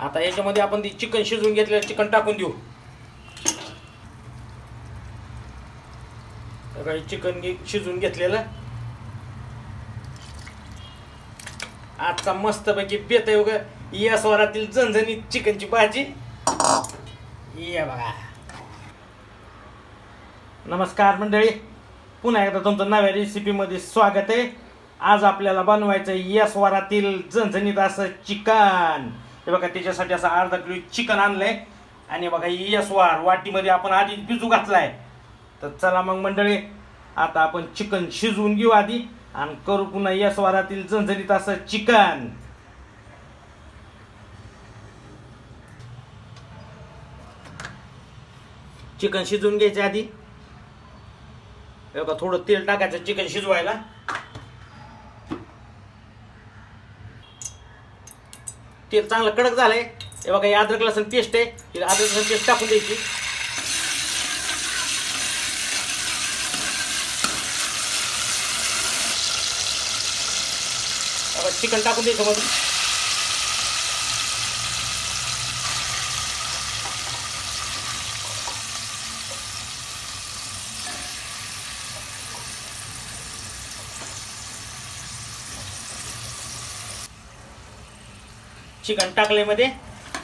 आता याच्यामध्ये आपण ती चिकन शिजवून घेतलेलं चिकन टाकून देऊ. काही चिकन घे शिजवून घेतलेलं. आजचा मस्तपैकी बेत आहे बघा या स्वरातील झणझणीत चिकनची भाजी. या बघा. नमस्कार मंडळी. पुन्हा एकदा तुमचं नव्या रेसिपीमध्ये स्वागत आहे. आज आपल्याला बनवायचं आहे या स्वरातील झणझणीत असं चिकन. हे बघा त्याच्यासाठी असं अर्धा किलो चिकन आणलंय. आणि बघा यसवार वाटीमध्ये आपण आधी पिजू घातलाय. तर चला मग मंडळी आता आपण चिकन शिजवून घेऊ आधी आणि करू पुन्हा या स्वारातील झणझणीत असं चिकन. चिकन शिजवून घ्यायचं आधी. हे बघा थोडं तेल टाकायचं चिकन शिजवायला. तेल चांगलं कडक झालंय. हे बघा हे अद्रक लसण पेस्ट आहे. अद्रक लसण पेस्ट टाकून द्यायची. चिकन टाकून द्यायचं मधून. चिकन टाकले मध्ये.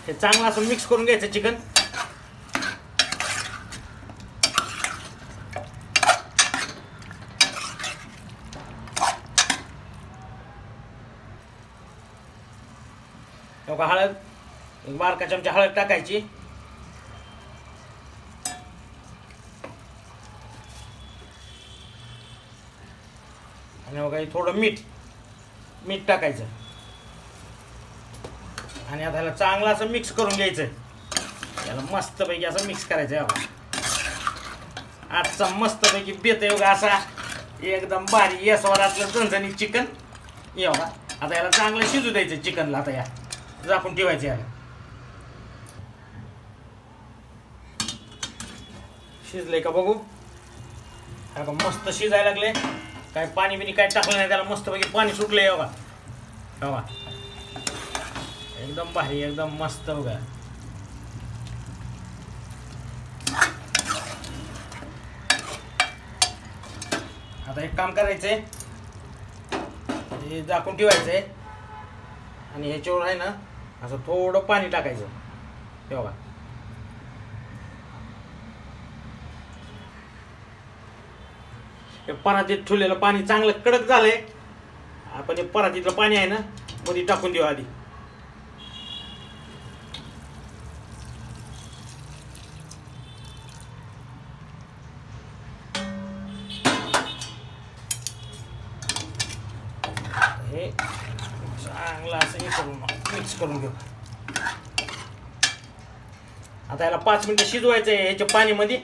हे चांगलं असं मिक्स करून घ्यायचं चिकन. हळद एक बारका चमचा हळद टाकायची. आणि बघा हे थोडं मीठ मीठ टाकायचं. आणि आता ह्याला चांगला असं मिक्स करून घ्यायचं याला मस्तपैकी असं मिक्स करायचं आहे बघा. आजचा मस्तपैकी बेतयोग असा. एकदम भारी या स्वरातलं झणझणीत चिकन ये बघा. आता याला चांगलं शिजू द्यायचं चिकनला आता या. झाकून ठेवायचं याला शिजले का बघू? हा का मस्त शिजायला लागले. काय पाणी बिनी काय टाकलं नाही त्याला मस्तपैकी पाणी सुटलंय बघा. बघा. एकदम भारी एकदम मस्त बघा. आता एक काम करायचंय. हे झाकून ठेवायचंय. आणि ह्याच्यावर आहे ना असं थोडं पाणी टाकायचं. तेव्हा हे परातीत ठेवलेलं पाणी चांगलं कडक झालंय. आपण हे परातीतलं पाणी आहे ना मध्ये टाकून देऊ आधी. चांगला असं हे करून मिक्स करून घेऊ आता याला पाच मिनटं शिजवायचं आहे याच्या पाणीमध्ये.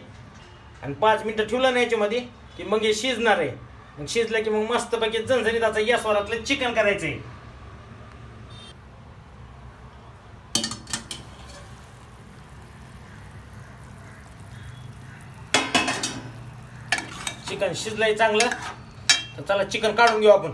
आणि पाच मिनटं ठेवलं ना याच्यामध्ये की मग हे शिजणार आहे. मग शिजलं की मग मस्तपैकी झणझणीत आता या स्वरातलं चिकन करायचं आहे चिकन शिजलंय चांगलं. तर चला चिकन काढून घेऊ आपण.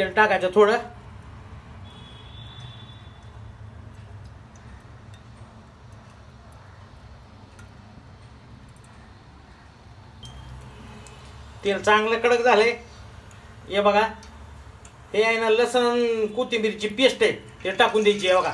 तेल टाकायचं थोडं. तेल चांगलं कडक झालंय. हे बघा हे आहे ना लसण कोथिंबीरची पेस्ट आहे ते टाकून द्यायची आहे बघा.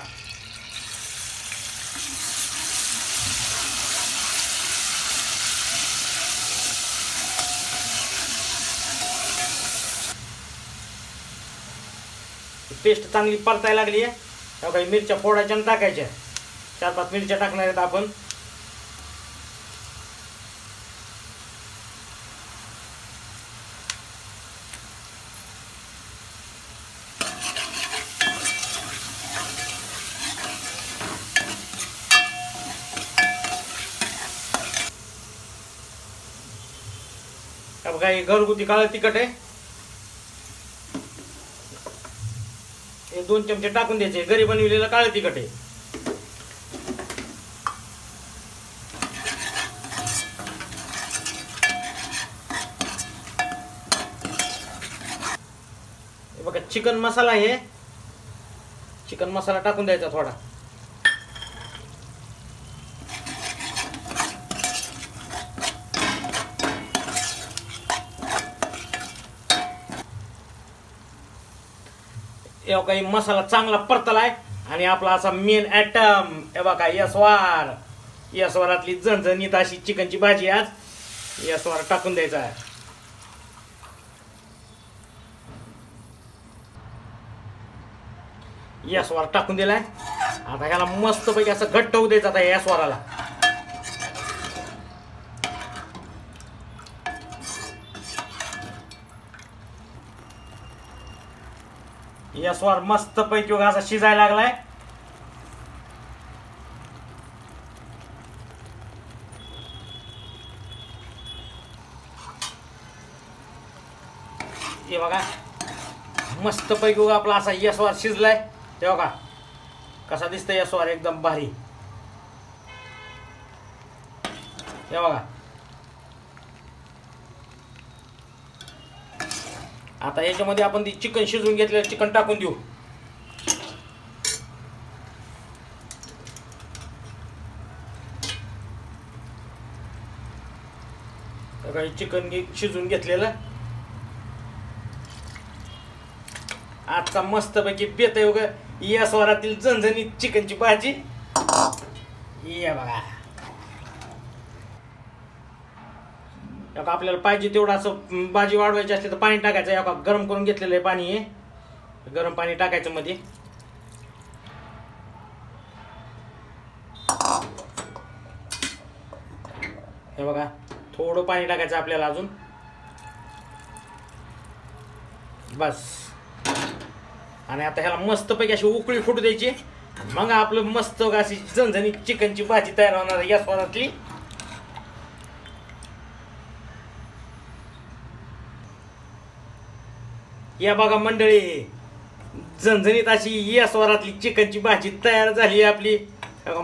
पेस्ट चांगली परतायला लागली आहे. त्या काही मिरच्या फोडायच्या आणि टाकायच्या. चार पाच मिरच्या टाकणार आहेत आपण. काही बघा हे घरगुती काळं तिखट आहे. दोन चमचे टाकून द्यायचे. घरी बनविलेलं काळ तिखट आहे. हे बघा चिकन मसाला आहे. चिकन मसाला टाकून द्यायचा थोडा. एवढा काही मसाला चांगला परतला आहे आणि आपला असा मेन ॲटम हे काय यसवार यसवारातली जणजणीत अशी चिकनची भाजी आज. यसवार टाकून द्यायचा आहे. यसवार टाकून दिलाय. आता ह्याला मस्त पैकी असं घट्ट होऊ द्यायचं आता या या मस्त पैकी बघा असा शिजायला लागलाय. हे बघा मस्त पैकी उगा आपला असा यशवार शिजलाय. ते बघा कसा दिसतंय यस्वार एकदम भारी. हे बघा आता याच्यामध्ये आपण ती चिकन शिजवून घेतलेलं चिकन टाकून देऊ. काही चिकन शिजवून घेतलेलं. आजचा मस्तपैकी बेत आहे बघा. या स्वरातील झणझणीत चिकनची भाजी. ये बघा. हे आपल्याला पाहिजे तेवढं असं भाजी वाढवायची असली तर पाणी टाकायचं. हे गरम करून घेतलेलं आहे पाणी हे. गरम पाणी टाकायचं मध्ये. हे बघा थोडं पाणी टाकायचं आपल्याला अजून. बस. आणि आता ह्याला मस्तपैकी अशी उकळी फुटू द्यायची. मग आपलं मस्त अशी झणझणी चिकनची भाजी तयार होणार या स्वरातली या बघा मंडळी झणझणीत अशी या स्वरातली चिकनची भाजी तयार झाली आपली.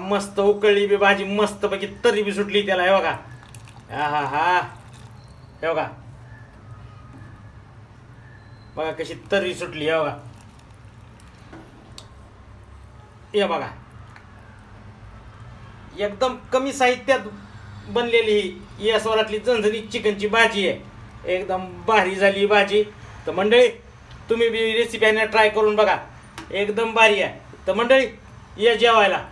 मस्त उकळली बी भाजी मस्तपैकी तरी बी सुटली त्याला हे बघा. हा हा हा हे बघा. बघा कशी तरी सुटली हे बघा. हे बघा. एकदम कमी साहित्यात बनलेली ही या स्वरातली झणझणीत चिकनची भाजी आहे. एकदम भारी झाली ही भाजी. तर मंडळी तुम्ही बी रेसिपी ट्राय करून बघा. एकदम भारी आहे. तर मंडळी या जेवायला.